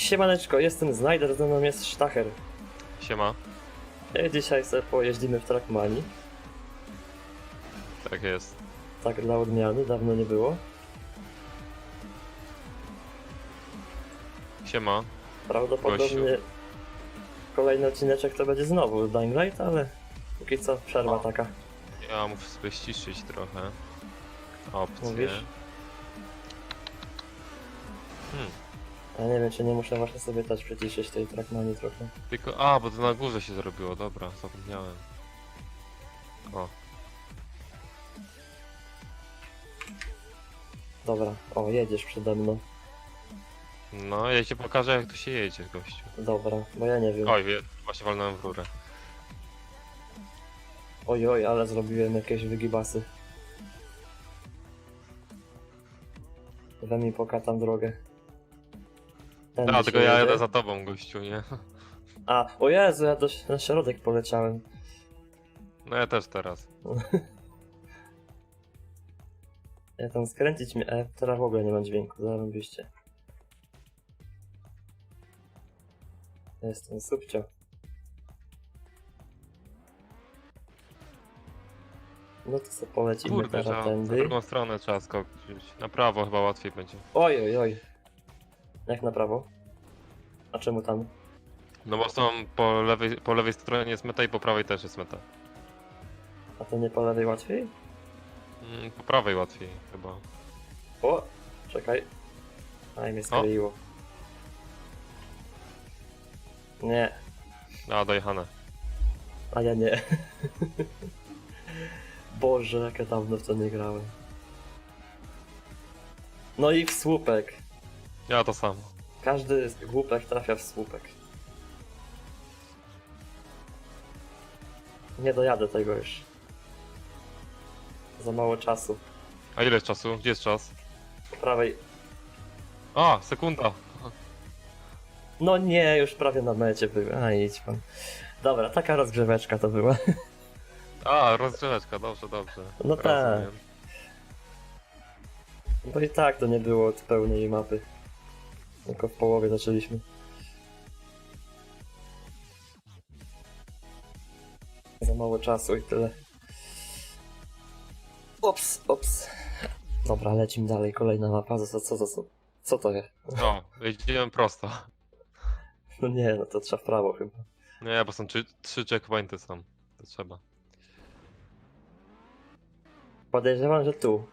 Siemaneczko, jestem Znajder, ze mną jest Sztacher. Siema. I dzisiaj sobie pojeździmy w Trackmanii. Tak jest. Tak dla odmiany, dawno nie było. Siema. Prawdopodobnie Gościu. kolejny odcineczek to będzie znowu Dying Light, ale póki co przerwa O. taka. Ja muszę sobie ściszyć trochę. Opcje. Mówisz? Hmm. Ja nie wiem, czy nie muszę właśnie sobie też przyciszyć tej Trackmanii trochę. Tylko. A, bo to na górze się zrobiło, dobra, zapomniałem. O, Dobra, o, jedziesz przede mną. no ja ci pokażę jak tu się jedzie, gościu. Dobra, bo ja nie wiem. Oj, wie, właśnie walnąłem w rurę. Oj, oj, ale zrobiłem jakieś wygibasy. We mi pokatam drogę. Się tylko ja jadę za tobą, gościu, nie? A, o Jezu, ja do, na środek poleciałem. No ja też teraz. Ja tam skręcić mnie, e, teraz w ogóle nie mam dźwięku, zarobiście. Jestem subcio. No to sobie polecimy Kurde, teraz że za tędy. drugą stronę trzeba skoczyć. Na prawo chyba łatwiej będzie. Oj, oj, oj. Jak na prawo? A czemu tam? No bo są po lewej, po lewej stronie jest meta i po prawej też jest meta. A to nie po lewej łatwiej? Mm, Po prawej łatwiej chyba. O! Czekaj. Aj, mnie skleiło. Nie, A, dojechane. a ja nie. Boże, jak ja dawno w to nie grałem. No i w słupek. Ja to samo. Każdy głupek trafia w słupek. Nie dojadę tego już. Za mało czasu. A ile jest czasu? Gdzie jest czas? Po prawej. A, sekunda. No nie, już prawie na mecie byłem. A idź pan. Dobra, taka rozgrzeweczka to była. A, rozgrzeweczka, dobrze, dobrze. No tak. Rozumiem. Bo i tak to nie było od pełnej mapy. Tylko w połowie zaczęliśmy. Za mało czasu i tyle. Ops, ops. Dobra, lecimy dalej. Kolejna mapa. Co, co, co, co, co to jest? O, jedziemy prosto. No nie, no to trzeba w prawo chyba. Nie, bo są trzy, trzy checkpointy są. To trzeba. Podejrzewam, że tu.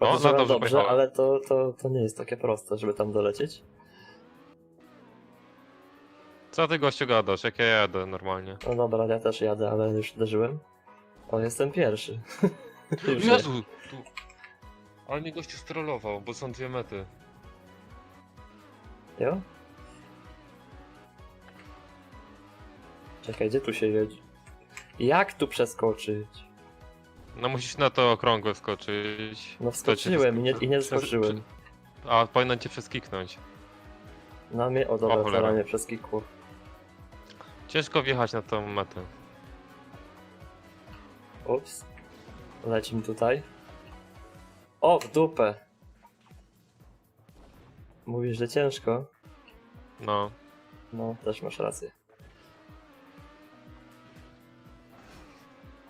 No Podejrzewam dobrze dobrze, pojechałem. ale to, to, to nie jest takie proste, żeby tam dolecieć. Co ty gościu gadasz? Jak ja jadę normalnie? No dobra, ja też jadę, ale już uderzyłem. O, jestem pierwszy. Już nie. Jezu! Tu. Ale mnie gościu strollował, bo są dwie mety. Jo? Czekaj, gdzie tu się jedzie? Jak tu przeskoczyć? No musisz na to okrągłe skoczyć. No wskoczyłem i nie, i nie skoczyłem. A, powinno cię przeskiknąć. Na mnie, o O dobra, cholera. teraz mnie przeskikło. Ciężko wjechać na tą metę. Ups. Lecimy tutaj. O, w dupę! Mówisz, że ciężko? No. No, też masz rację.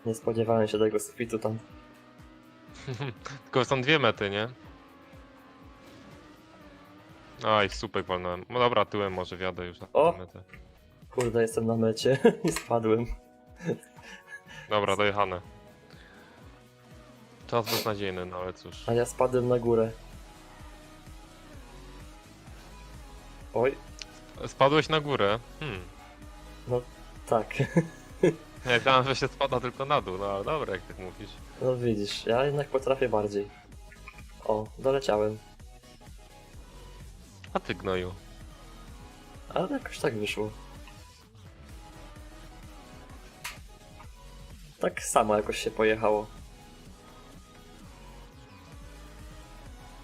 Nie spodziewałem się tego sufitu tam. Tylko są dwie mety, nie? Aj, słupek walnąłem. No dobra, tyłem może wjadę już na O! tę metę. Kurde, jestem na mecie i spadłem. Dobra, dojechane. Czas beznadziejny, no ale cóż. A ja spadłem na górę. Oj, Spadłeś na górę? Hmm. tak. Ja myślałem, że się spada tylko na dół, no ale dobra, jak tak mówisz. No widzisz, ja jednak potrafię bardziej. O, doleciałem. A ty gnoju. Ale jakoś tak wyszło. Tak samo jakoś się pojechało.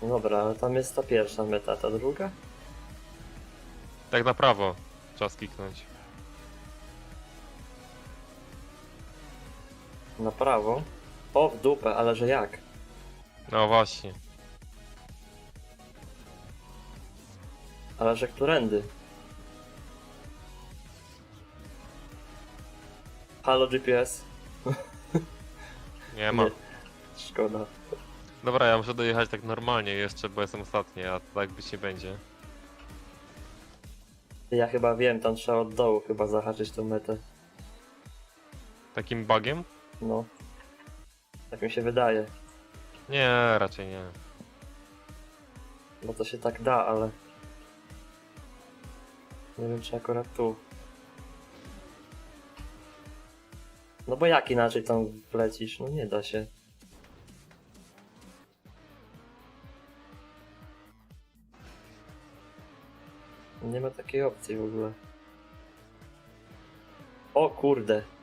No Dobra, ale tam jest ta pierwsza meta, ta druga? Tak na prawo. Czas kiknąć. Na prawo? O, w dupę, ale że jak? No właśnie. Ale że którędy? Halo GPS? Nie ma. Nie. Szkoda. Dobra, ja muszę dojechać tak normalnie jeszcze, bo jestem ostatni, a tak być nie będzie. Ja chyba wiem, tam trzeba od dołu chyba zahaczyć tą metę. Takim bugiem? No. Tak mi się wydaje. Nie, raczej nie. Bo to się tak da, ale... Nie wiem, czy akurat tu. No bo jak inaczej tam wlecisz? No nie da się. Nie ma takiej opcji w ogóle. O kurde.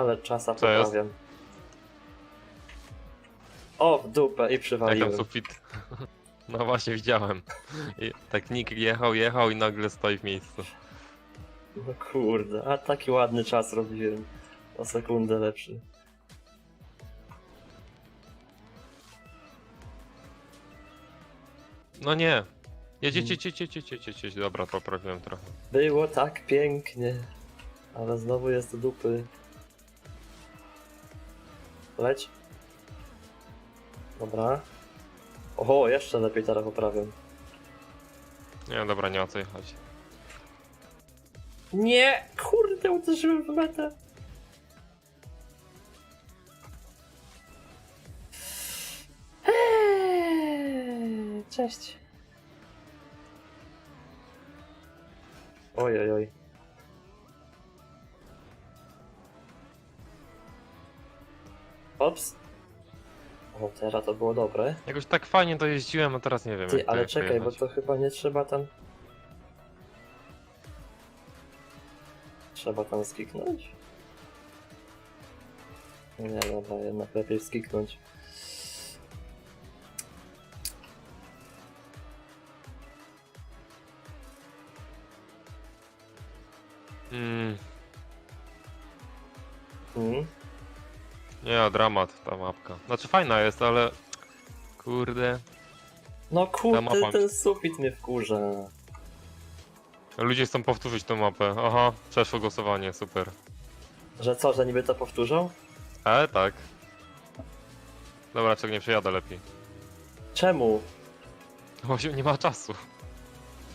Ale czasa Co jest? poprawiam. O, w dupę i Jak tam przywaliłem. sufit. No właśnie, widziałem. I tak Nick jechał, jechał i nagle stoi w miejscu. No kurde, a taki ładny czas robiłem. O sekundę lepszy. No nie. Jedź, jedź, jedź, jedź, jedź, jedź, jedź, jedź, jedź. Dobra, poprawiłem trochę. Było tak pięknie, ale znowu jest do dupy. Leć. Dobra. Oho, jeszcze lepiej teraz poprawiam. Nie, dobra, nie ma co jechać. Nie! Kurde, uderzyłem w metę. Eee, Cześć. Oj, oj, oj. Ops. O, teraz to było dobre. Jakoś tak fajnie to jeździłem, a teraz nie wiem. Ty, jak to ale jak czekaj, bo to chyba nie trzeba tam... Trzeba tam skiknąć? Nie, dobra, jednak lepiej skiknąć. Mm, Mm. Nie, dramat ta mapka. Znaczy fajna jest, ale... Kurde. No Ta kurde, mapa- ten sufit mnie wkurza. Ludzie chcą powtórzyć tą mapę. Aha, przeszło głosowanie, super. Że co, że niby to powtórzą? Ale tak. Dobra, czego nie przejadę lepiej. Czemu? Bo się nie ma czasu.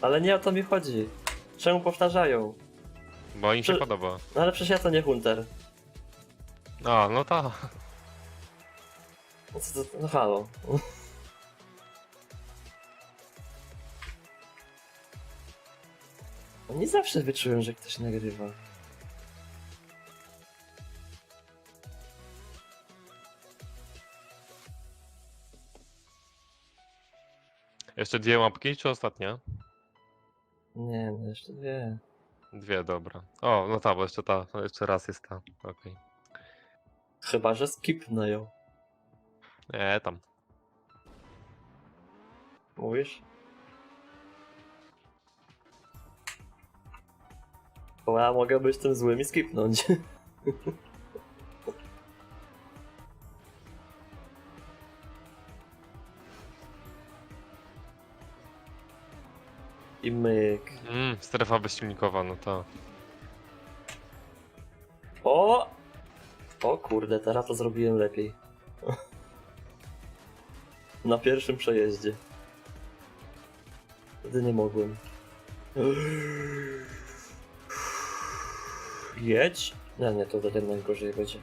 Ale nie o to mi chodzi. Czemu powtarzają? Bo im się Czy- podoba. No ale przecież ja to nie Hunter. A, no ta. No, co to, no halo. No nie zawsze wyczułem, że ktoś nagrywa. Jeszcze dwie mapki, czy ostatnia? Nie, no jeszcze dwie. Dwie, dobra. O, no ta, bo jeszcze ta, jeszcze raz jest ta. Okej. Chyba, że skipnę ją. Nie, tam. Mówisz? Bo ja mogę być tym złym i skipnąć. I myk. Mm, strefa bezsilnikowa, no ta. O! O kurde, teraz to zrobiłem lepiej. Na pierwszym przejeździe. Wtedy nie mogłem. Jedź? Nie, nie, to wtedy najgorzej będzie.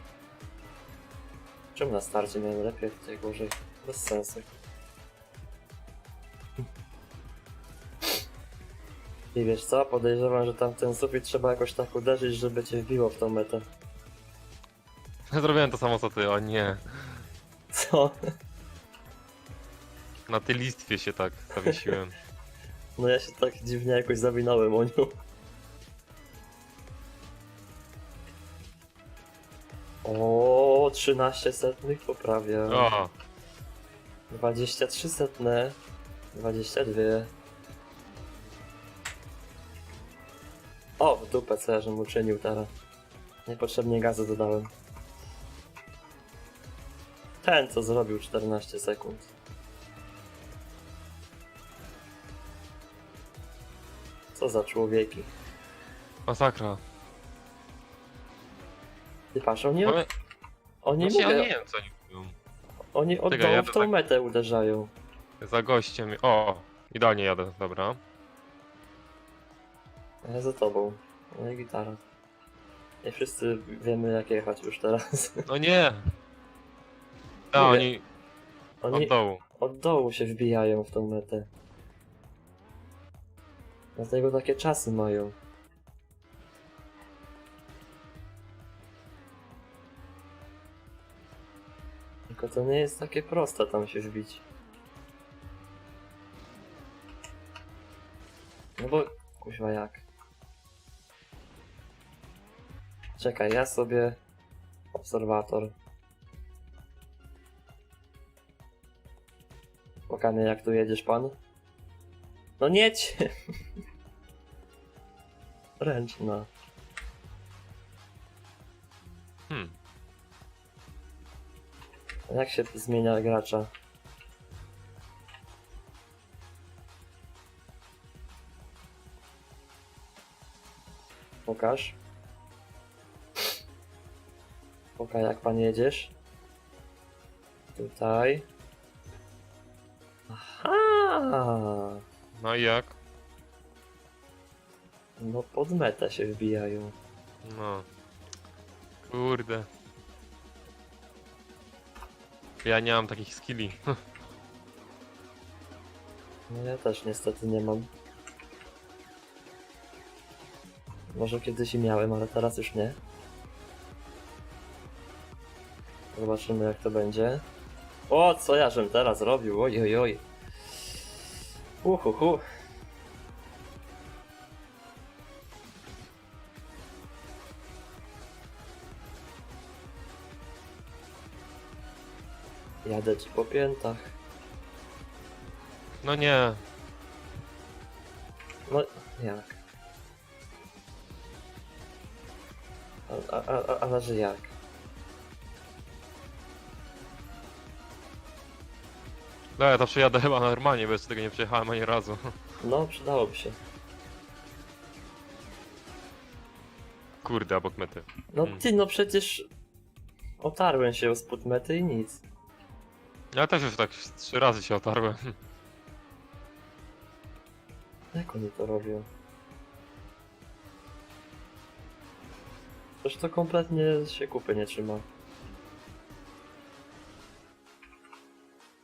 Czemu na starcie miałem lepiej, a tutaj gorzej? Bez sensu. I wiesz co? Podejrzewam, że tamten sufit trzeba jakoś tak uderzyć, żeby cię wbiło w tą metę. Zrobiłem to samo co ty, o nie. Co? Na tej listwie się tak zawiesiłem. No ja się tak dziwnie jakoś zawinąłem o nią. O, 13 setnych poprawia. O, 23 setne. 22. O, w dupę co ja żem uczynił teraz. Niepotrzebnie gazu dodałem. Ten co zrobił 14 sekund. Co za człowieki. Masakra. Ty patrz, oni, Ale, oni, właśnie ja mówię, nie wiem co oni mówią. oni od Czekaj, dołu w tą tak. metę uderzają. Za gościem. O! Idealnie jadę, dobra. Ja za tobą. No i gitara. Nie wszyscy wiemy jak jechać już teraz. No nie! A, Mówię. oni Oni od dołu. od dołu się wbijają w tą metę. Dlatego takie czasy mają. Tylko to nie jest takie proste tam się wbić. No bo, kuźwa jak? Czekaj, ja sobie... Obserwator. Pokażę jak tu jedziesz pan. No nie cię. Ręczna. Hmm. Jak się zmienia gracza? Pokaż. Pokaż jak pan jedziesz. Tutaj. Aha! No i jak? No pod metę się wbijają. No. Kurde. Ja nie mam takich skilli. No ja też niestety nie mam. Może kiedyś i miałem, ale teraz już nie. Zobaczymy jak to będzie. O, co ja żem teraz robił? Oj, oj, oj. Uhuhu. Jadę ci po piętach. No nie. No, jak? A, a, a, ale że jak? No ja to przejadę chyba normalnie, bo jeszcze tego nie przejechałem ani razu. No, przydałoby się. Kurde, obok mety. No Hmm. ty, no przecież otarłem się o spód mety i nic. Ja też już tak trzy razy się otarłem. Jak oni to robią? Przecież to kompletnie się kupy nie trzyma.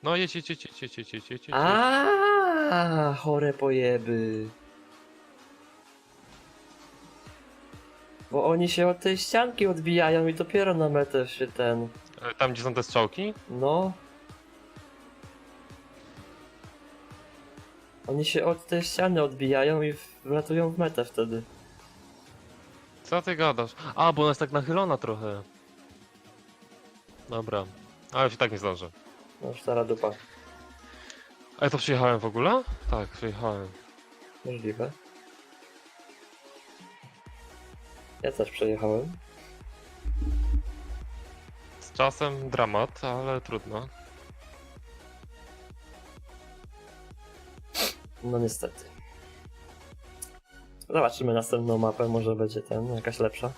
No jedź, jedź, jedź, jedź, jedź, jedź, jedź, jedź. A, chore pojeby. Bo oni się od tej ścianki odbijają i dopiero na metę się ten... E, Tam gdzie są te strzałki? No. Oni się od tej ściany odbijają i wlatują w metę wtedy. Co ty gadasz? A, bo ona jest tak nachylona trochę. Dobra. Ale już i tak nie zdążę. No stara dupa. A ja to przyjechałem w ogóle? Tak, przyjechałem. Możliwe. Ja też przejechałem. Z czasem dramat, ale trudno. No niestety. Zobaczymy następną mapę, może będzie ten, jakaś lepsza.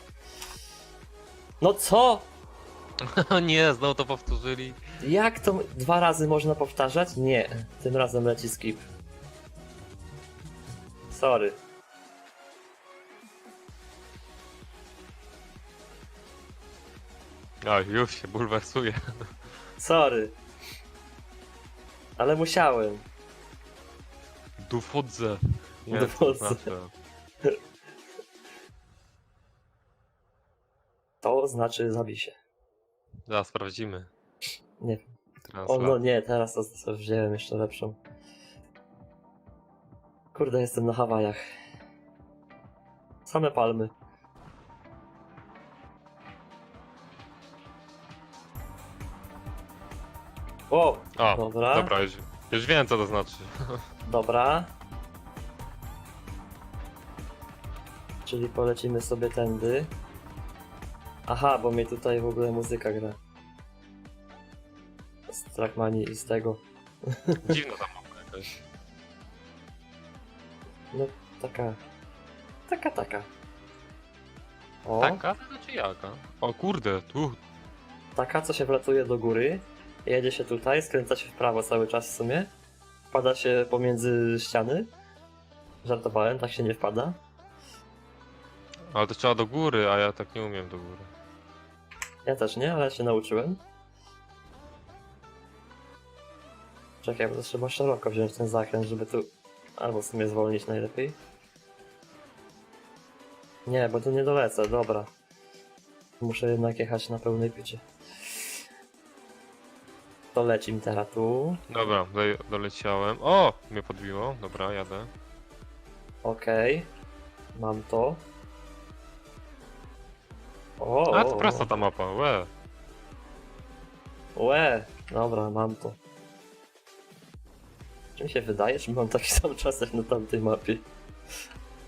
No co? nie, znowu to powtórzyli. Jak to dwa razy można powtarzać? Nie, tym razem leci skip. Sorry. A, już się bulwersuje. Sorry. Ale musiałem. Dufodze. Nie, co to znaczy. To znaczy zabij się. Zaraz sprawdzimy. Nie. Teraz O no nie, teraz to, to wziąłem jeszcze lepszą. Kurde, jestem na Hawajach. Same palmy. O, O, dobra. dobra, już, już wiem co to znaczy. dobra. Czyli polecimy sobie tędy. Aha, bo mi tutaj w ogóle muzyka gra. Trackmanii i z tego. Dziwna ta mapa jakaś. No Taka. Taka, taka. O, Taka? Czy jaka? O kurde, tu. taka, co się wlatuje do góry, jedzie się tutaj, skręca się w prawo cały czas w sumie, wpada się pomiędzy ściany. Żartowałem, tak się nie wpada. Ale to trzeba do góry, a ja tak nie umiem do góry. Ja też nie, ale się nauczyłem. Czekaj, bo to trzeba szeroko wziąć ten zakręt, żeby tu... Albo w sumie zwolnić najlepiej. Nie, bo tu nie dolecę, dobra. Muszę jednak jechać na pełnej pycie. To lecim teraz tu. Dobra, do, doleciałem. O! Mnie podbiło. Dobra, jadę. Okej. Mam to. O, A, to prosta ta mapa, łe. Łe, dobra, mam to. Czy mi się wydaje, mam taki sam czas jak na tamtej mapie?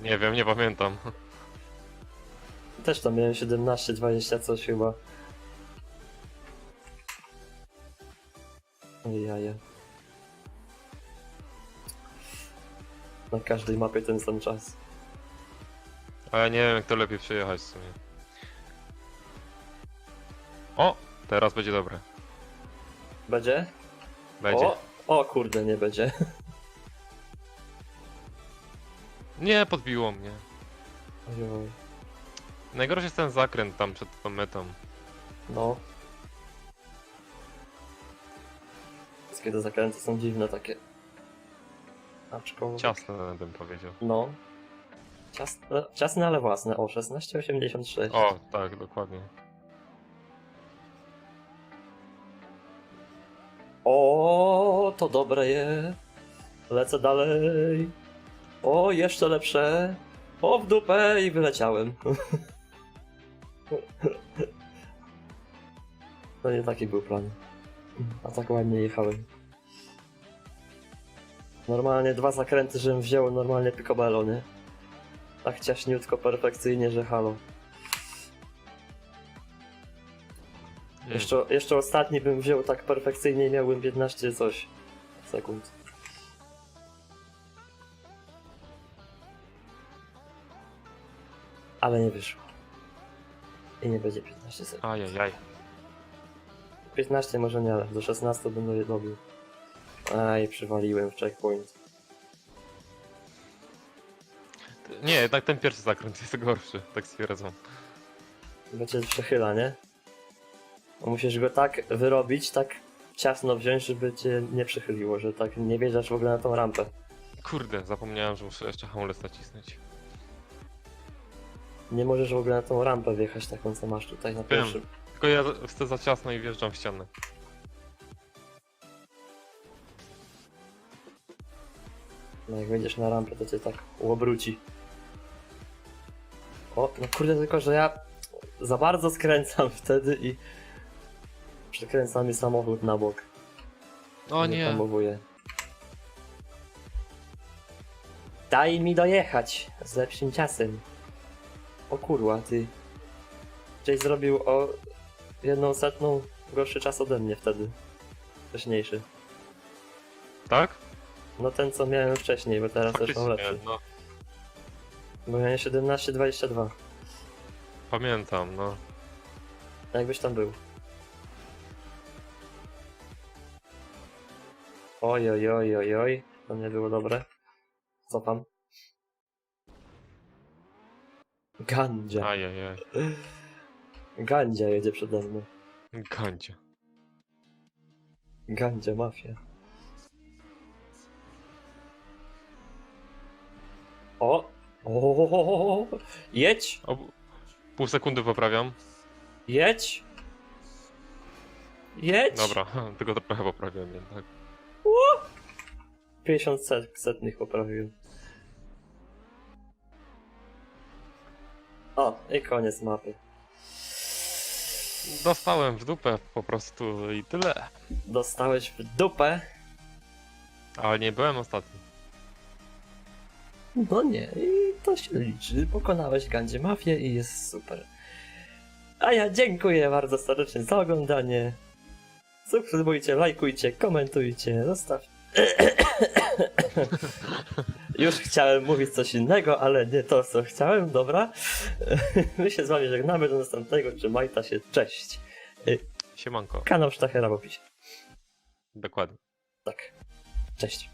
Nie wiem, nie pamiętam. Też tam miałem 17-20 coś chyba. Jaja. Na każdej mapie ten sam czas. A ja nie wiem, jak to lepiej przejechać w sumie. O! Teraz będzie dobre. Będzie? Będzie. O, o kurde, nie będzie. Nie, podbiło mnie. Ojoj. Najgorszy jest ten zakręt tam przed tą metą. No. Wszystkie te zakręty są dziwne takie. Aczkolwiek... Ciasne bym powiedział. No. Ciasne, ciasne, ale własne. O, 16,86. O, tak, dokładnie. O, to dobre je. Lecę dalej. O, jeszcze lepsze. O, w dupę i wyleciałem. No nie taki był plan. A tak ładnie jechałem. Normalnie dwa zakręty, żebym wziął normalnie picobello, nie? Tak ciaśniutko, perfekcyjnie, że halo. Mm. Jeszcze, jeszcze ostatni bym wziął tak perfekcyjnie i miałbym 15 coś sekund. Ale nie wyszło. I nie będzie 15 sekund. Ajajaj. 15 może nie, ale do 16 będę je dobił. Aj, przywaliłem w checkpoint. Nie, jednak ten pierwszy zakręt jest gorszy, tak stwierdzam. Bo cię przechyla, nie? Bo musisz go tak wyrobić, tak ciasno wziąć, żeby cię nie przechyliło, że tak nie wjeżdżasz w ogóle na tą rampę. Kurde, zapomniałem, że muszę jeszcze hamulec nacisnąć. Nie możesz w ogóle na tą rampę wjechać taką, co masz tutaj na pierwszym. Tylko ja chcę za ciasno i wjeżdżam w ścianę. No jak wejdziesz na rampę, to cię tak łobróci. O, no kurde, tylko że ja za bardzo skręcam wtedy i przekręca mi samochód na bok. O nie, Hamowuje. Daj mi dojechać z lepszym czasem. O kurwa, ty. Żeś zrobił o jedną setną gorszy czas ode mnie wtedy. Wcześniejszy. tak? No ten co miałem wcześniej, bo teraz też mam lepszy. no. Bo miałem 17-22. Pamiętam, no. Jakbyś tam był. Oj, oj, oj, oj, oj. To nie było dobre. Cofam. Gandzia. Ajajaj. Gandzia jedzie przede mną. Gandzie. Gandzia mafia. O! O! Jedź! O, pół sekundy poprawiam. Jedź! Jedź! Dobra, tylko trochę poprawiłem jednak. 50 set, setnych poprawiłem. O, i koniec mapy. Dostałem w dupę po prostu i tyle. Dostałeś w dupę? Ale nie byłem ostatni. No nie, i to się liczy. Pokonałeś Gandzie Mafię i jest super. A ja dziękuję bardzo serdecznie za oglądanie. Subskrybujcie, lajkujcie, komentujcie, zostaw. Już chciałem mówić coś innego, ale nie to, co chciałem, dobra. My się z wami żegnamy, do następnego, trzymajta się, cześć. Siemanko. Kanał Sztachera w opisie. Dokładnie. Tak. Cześć.